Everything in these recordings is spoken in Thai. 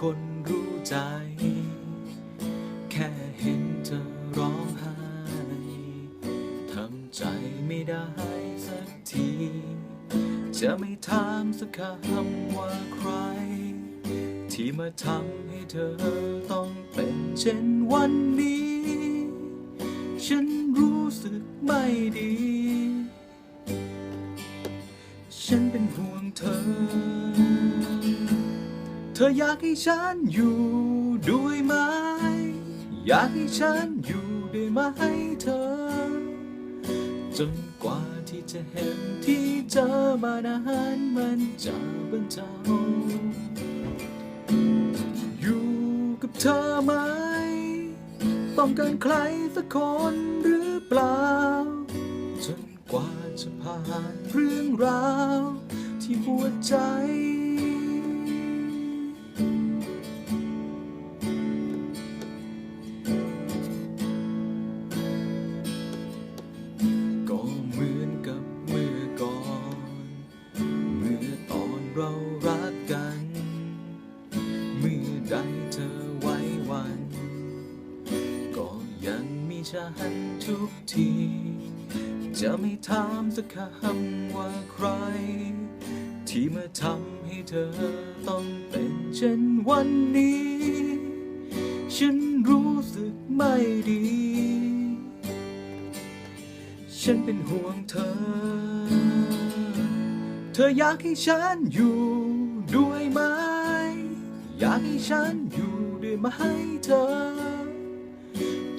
คนรู้ใจ แค่เห็นเธอร้องไห้ ทำใจไม่ได้สักที จะไม่ถามสักคำว่าใคร ที่มาทำให้เธอต้องเป็นเช่นวันนี้ ฉันรู้สึกไม่ดี ออยากให้ฉันอยู่ด้วยไหม อยากให้ฉันอยู่ด้วยไหมเธอ จนกว่าที่จะเห็นที่เจอมานานมันจะบรรเทาอยู่กับเธอไหม ต้องการใครสักคนหรือเปล่า จนกว่าจะผ่านเรื่องราวที่ปวดใจ ใดเธอไว้วัน ก็ยังมีฉันทุกที จะไม่ถามสักคำว่าใคร ที่มาทำให้เธอต้องเป็นเช่นวันนี้ ฉันรู้สึกไม่ดี ฉันเป็นห่วงเธอ เธออยากให้ฉันอยู่ด้วยไหม อยากให้ฉันอยู่ด้วยไหมเธอ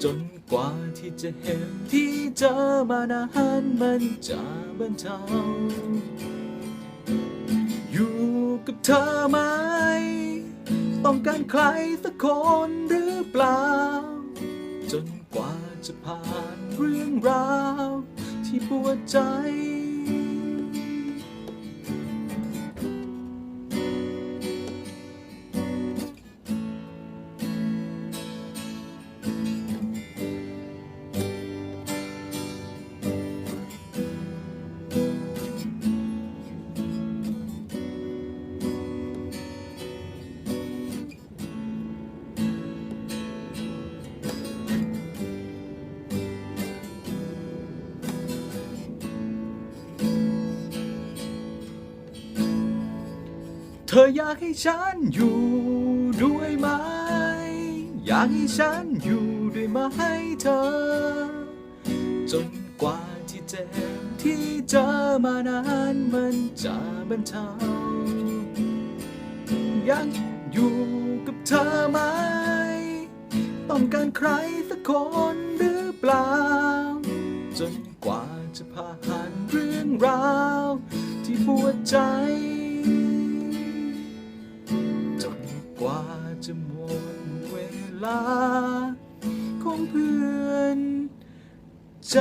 จนกว่าที่จะเห็นที่เจอมานานมันจะบรรเทาอยู่กับเธอไหม ต้องการใครสักคนหรือเปล่า จนกว่าจะผ่านเรื่องราวที่ปวดใจ เธออยากให้ฉันอยู่ด้วยไหม อยากให้ฉันอยู่ด้วยไหมเธอ จนกว่าที่เจ็บที่เจอมานานมันจะบรรเทายังอยู่กับเธอไหม ต้องการใครสักคนหรือเปล่า จนกว่าจะผ่านเรื่องราวที่ปวดใจ ลาของเพื่อนใจ